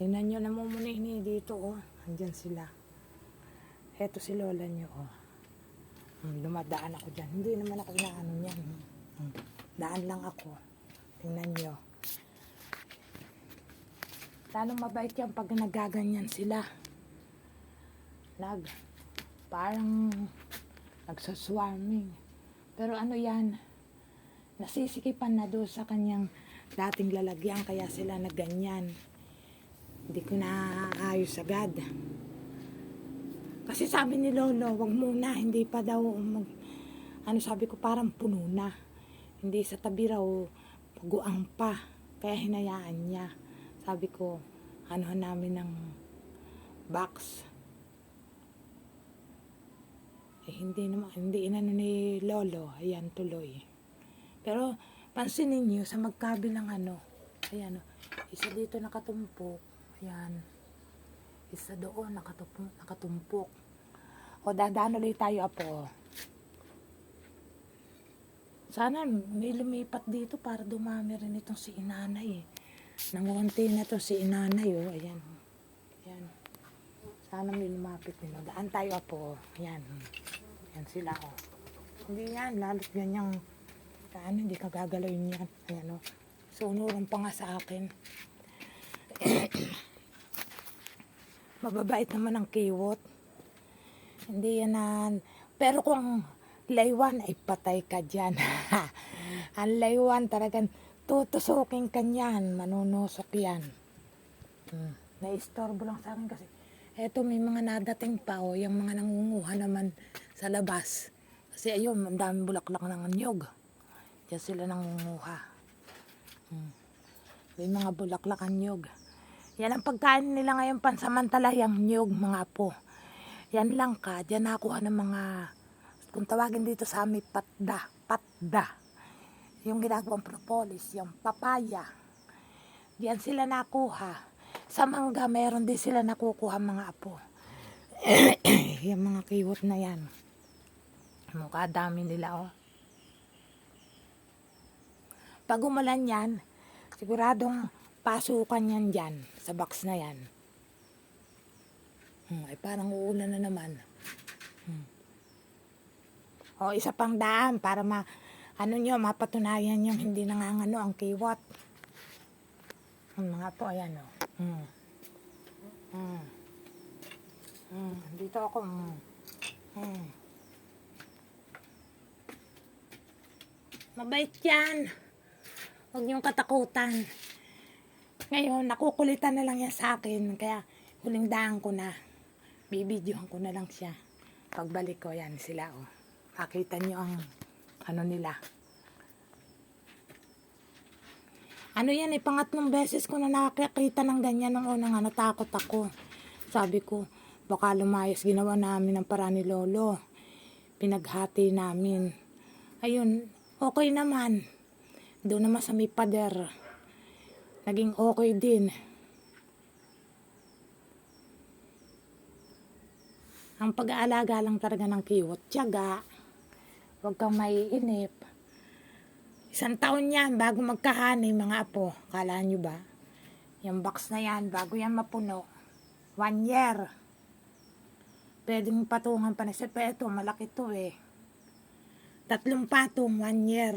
Tingnan nyo namumuni dito, oh. Andyan sila. Eto si lola nyo, oh. Hmm, Dumadaan ako dyan. Hindi naman ako inaano niyan. Hmm. Daan lang ako. Tingnan nyo. Lalong mabait yan pag nagaganyan sila. Nag, parang nagsaswarming. Pero ano yan, nasisikipan na doon sa kanyang dating lalagyan kaya sila nagganyan. Hindi ko na ayos agad. Kasi sabi ni Lolo, wag muna, hindi pa daw mag... Ano sabi ko, parang puno na. Hindi sa tabi raw, paguang pa. Kaya hinayaan niya. Sabi ko, ano namin ng box. Eh, hindi naman, hindi inano ni Lolo. Ayan, tuloy. Pero, pansinin niyo sa magkabilang ano. Ayan, oh, isa dito nakatumpok. Ayan. Isa doon nakatumpok. nakatumpok. O, dadaan ulit tayo, apo. Sana may lumipat dito para dumami rin itong si inanay eh. Nangunti na to si inanay oh. Ayan. Ayan. Sana may lumapit din. Daan tayo apo. Ayan. Ayan sila oh. Hindi yan. Lalot ganyang ano, hindi ka gagalawin yan. Ayan oh. Sunuran pa nga sa akin. Mababait naman ang kiwot. Hindi yan na... Pero kung laywan ay patay ka dyan. ang laywan talagang tutusukin ka niyan. Manunusok yan. Hmm. Naistorbo lang sa akin kasi. Eto may mga nadating pa o. Yung mga nangunguha naman sa labas. Kasi ayun, ang daming bulaklak ng anyog. Diyan sila nangunguha. Hmm. May mga bulaklak anyog. Yan ang pagkain nila ngayon pansamantala yung nyog, mga apo. Yan lang ka, diyan nakuha ng mga, kung tawagin dito sa amin, patda, patda. Yung ginagawang propolis, yung papaya. Diyan sila nakuha. Sa mangga, meron din sila nakukuha mga apo. yung mga kiwot na yan. Mukha dami nila, oh. Pag umulan yan, siguradong pasukan yan dyan, sa box na yan. Hmm, ay parang uulan na naman. Hmm. O isa pang daan para ma ano nyo, mapatunayan yung hindi nangangano ang kiwat. Hmm, mga po, ayan o. Hmm. Hmm. Hmm. Dito ako. Hmm. Hmm. Mabait yan. Huwag niyong katakutan. Ngayon, nakukulitan na lang yan sa akin. Kaya, huling daan ko na. Bibidyohan ko na lang siya. Pagbalik ko, yan sila, oh. Makita niyo ang, ano nila. Ano yan, eh, pangatlong beses ko na nakakita ng ganyan nung unang nga, natakot ako. Sabi ko, baka lumayas ginawa namin ng paraan ni Lolo. Pinaghati namin. Ayun, okay naman. Doon naman sa may pader naging okay din. Ang pag-aalaga lang talaga ng kiwot, tiyaga. Huwag kang maiinip. Isang taon yan bago magkahani mga apo. Kala nyo ba? Yung box na yan, bago yan mapuno. One year. Pwedeng patungan pa na sa peto. Malaki to eh. Tatlong patong, one year.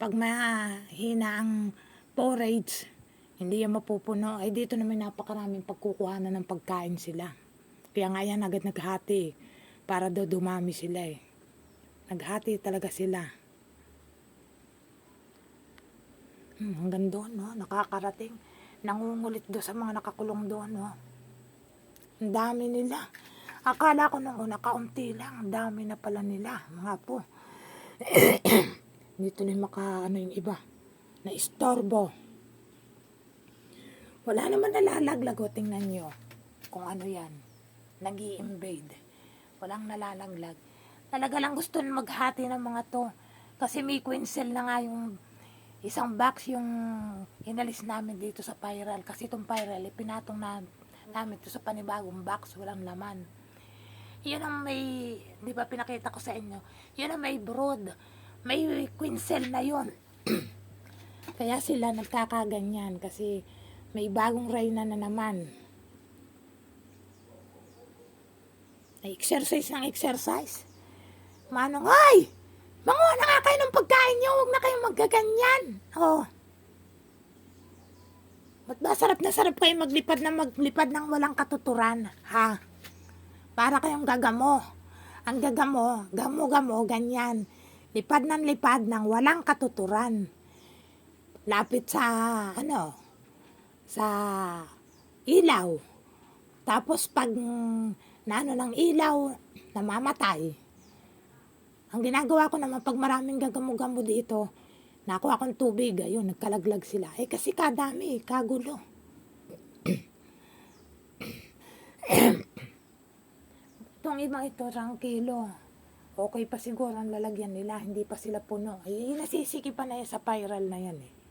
Pag mahina ang forage, hindi yan mapupuno. Ay dito naman napakaraming pagkukuhanan ng pagkain sila. Kaya nga yan agad naghati. Para daw dumami sila eh. Naghati talaga sila. Hmm, hanggang doon, no? Nakakarating. Nangungulit doon sa mga nakakulong doon, no? Ang dami nila. Akala ko nung una, kaunti lang. Ang dami na pala nila, mga po. Dito na maka, ano yung iba. Na istorbo. Wala naman nalalaglag o tingnan nyo kung ano yan. nag invade Walang nalalaglag. Talaga lang gusto maghati ng mga to. Kasi may queen cell na nga yung isang box yung inalis namin dito sa Pyral. Kasi itong Pyral, pinatong na, namin to sa panibagong box. Walang laman. Yan ang may, di ba pinakita ko sa inyo, yan ang may brood. May queen cell na yon Kaya sila nagkakaganyan kasi May bagong reyna na naman. Ay, exercise ng exercise. Manong, ay! Manguha na nga kayo ng pagkain niyo, huwag na kayong magkaganyan. Oh. Ba't ba sarap na sarap kayo maglipad na maglipad ng walang katuturan, ha? Para kayong gagamo. Ang gagamo, gamo-gamo, ganyan. Lipad ng lipad ng walang katuturan. Lapit sa, ano, sa ilaw. Tapos pag naano ng ilaw, namamatay. Ang ginagawa ko naman pag maraming gagamo-gamo dito, nakuha akong tubig, ayun, nagkalaglag sila. Eh kasi kadami, kagulo. Itong ibang ito, kilo. Okay pa siguro ang lalagyan nila, hindi pa sila puno. Ay, nasisikipan na yan sa spiral na yan eh.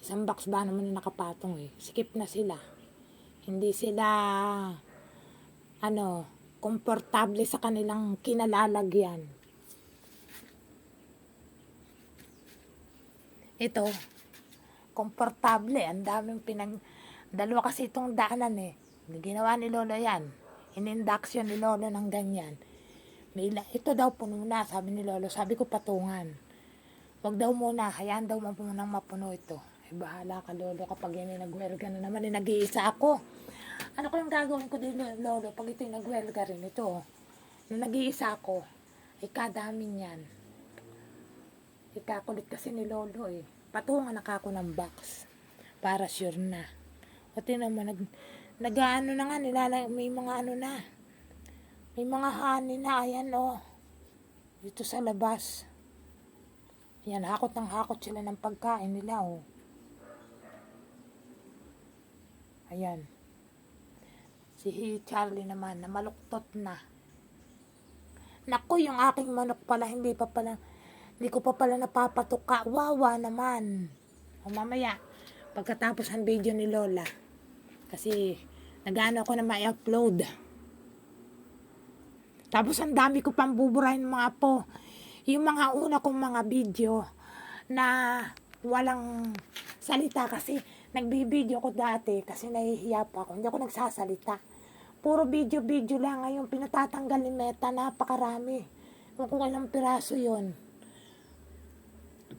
Isang box ba naman yung nakapatong eh. Skip na sila. Hindi sila, ano, komportable sa kanilang kinalalagyan. Ito, komportable. Ang daming pinag... Dalawa kasi itong daanan eh. Ginawa ni Lolo yan. In-induction ni Lolo ng ganyan. May ila- ito daw puno na, sabi ni Lolo. Sabi ko patungan. Wag daw muna, hayaan daw munang mapuno ito. Ay bahala ka Lolo kapag yan ay nagwelga na naman, ay nag-iisa ako. Ano ko yung gagawin ko din Lolo pag ito nagwelga rin ito. Nung nag-iisa ako, ay kadami niyan. Ikakulit kasi ni Lolo eh. Patungan na ako ng box. Para sure na. Pati naman, nag, nag-ano na nga, nilala, may mga ano na. May mga honey na, ayan oh. Dito sa labas. Yan, hakot ng hakot sila ng pagkain nila oh. Ayan. Si Charlie naman, na maluktot na. Naku, yung aking manok pala, hindi pa pala, hindi ko pa pala napapatuka. Wawa naman. O mamaya, pagkatapos ang video ni Lola, kasi nagano ako na ma-upload. Tapos ang dami ko pang buburahin mga po. Yung mga una kong mga video na walang salita kasi nagbibideo ko dati kasi nahihiya pa ako. Hindi ako nagsasalita. Puro video-video lang. Ngayon pinatatanggal ni Meta. Napakarami. Kung kung ilang piraso yon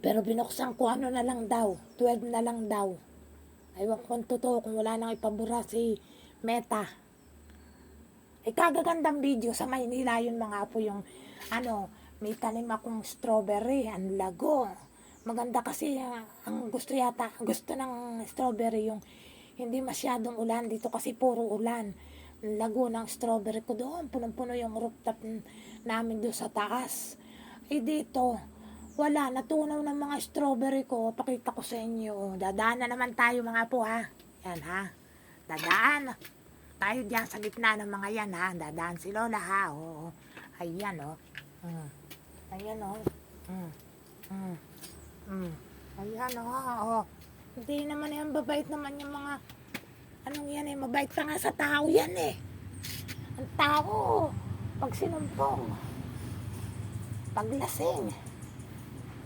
Pero binuksan ko ano na lang daw. 12 na lang daw. Aywan ko totoo kung wala nang ipabura si Meta. Ay kagagandang video sa Maynila yun mga po yung ano, may tanim akong strawberry, ang lago. Maganda kasi ah, ang gusto yata, gusto ng strawberry yung hindi masyadong ulan dito kasi puro ulan. Lago ng strawberry ko doon, punong-puno yung rooftop namin doon sa taas. Eh dito, wala, natunaw ng mga strawberry ko. Pakita ko sa inyo. Dadaan na naman tayo mga po ha. Yan ha. Dadaan. Tayo dyan sa gitna ng mga yan ha. Dadaan si Lola ha. Oo. Ayan o. Oh. Mm. Ayan o. Oh. Mm. Mm. Mm. Ayan o. Oh. Hindi naman yan babait naman yung mga anong yan eh. Mabait pa nga sa tao yan eh. Ang tao. Pag sinumpong. Paglasing.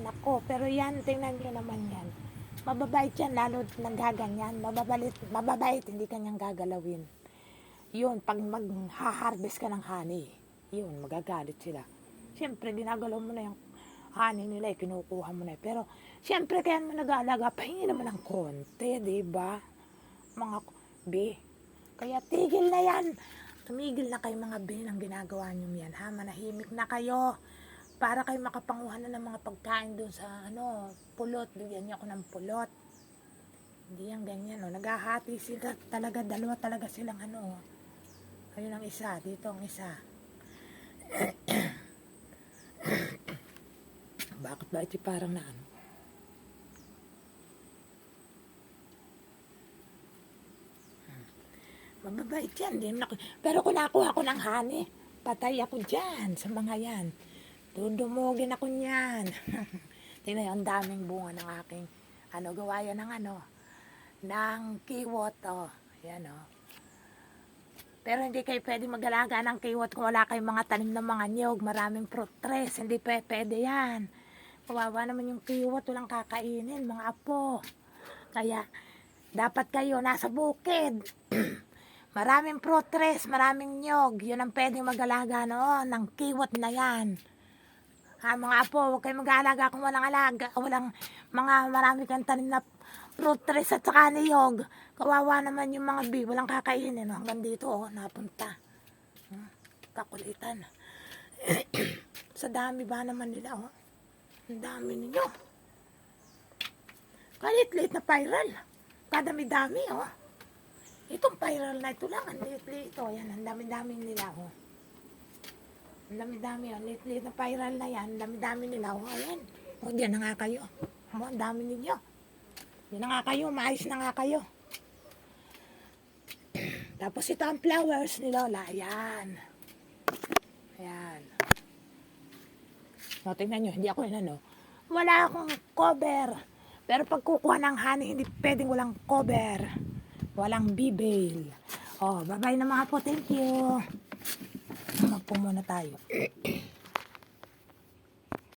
Nako, pero yan, tingnan nyo naman yan. Mababait yan, lalo naggaganyan. Mababait, mababait, hindi kanyang gagalawin. Yun, pag mag-harvest ka ng honey, yun, magagalit sila. Siyempre, ginagalaw mo na yung honey nila, eh, kinukuha mo na. eh. Pero, siyempre, kaya mo nag-aalaga, pahingi naman ng konti, di ba? Mga B. Kaya tigil na yan. Tumigil na kayo mga B ng ginagawa nyo yan, ha? Manahimik na kayo para kayo makapanguha na ng mga pagkain doon sa ano, pulot. Bigyan niyo ako ng pulot. Hindi yan ganyan, no. Naghahati sila talaga, dalawa talaga silang ano. oh. Ayun ang isa, dito ang isa. Bakit ba ito parang na ano? Hmm. Mababait yan. Di naman ako. Pero kung nakuha ko ng honey, patay ako dyan sa mga yan. Dudumugin ako niyan. Tingnan yun, ang daming bunga ng aking, ano, gawa yan ng ano, ng kiwot, oh. Yan, oh. Pero hindi kayo pwede mag-alaga ng kiwot kung wala kayong mga tanim ng mga niyog, maraming fruit trees, hindi pwede yan. Kawawa naman yung kiwot, walang kakainin, mga apo. Kaya, dapat kayo nasa bukid. maraming protres, maraming nyog. Yun ang pwedeng mag-alaga noon, ng kiwat na yan. Ha, mga apo, huwag kayong mag-aalaga kung walang alaga, walang mga marami kang tanim na protres at saka niyog. Kawawa naman yung mga bee, walang kakainin. No? Hanggang dito, oh, napunta. Hmm, kakulitan. Sa dami ba naman nila, oh. Ang dami ninyo. Kalit-lit na spiral. Kadami-dami, oh. Itong spiral na ito lang, ang liit-liit, oh. Yan, ang dami-dami nila, oh. Ang dami-dami, oh. Liit-liit na spiral na yan. Ang dami-dami nila, oh. Ayan. O, diyan na nga kayo. Oh, ang dami ninyo. Diyan na nga kayo, maayos na nga kayo. Tapos ito ang flowers ni Lola. Ayan. Ayan. O, tingnan nyo, hindi ako yun ano. Wala akong cover. Pero pag kukuha ng honey, hindi pwedeng walang cover. Walang bibel. O, bye-bye na mga po. Thank you. Magpo muna tayo.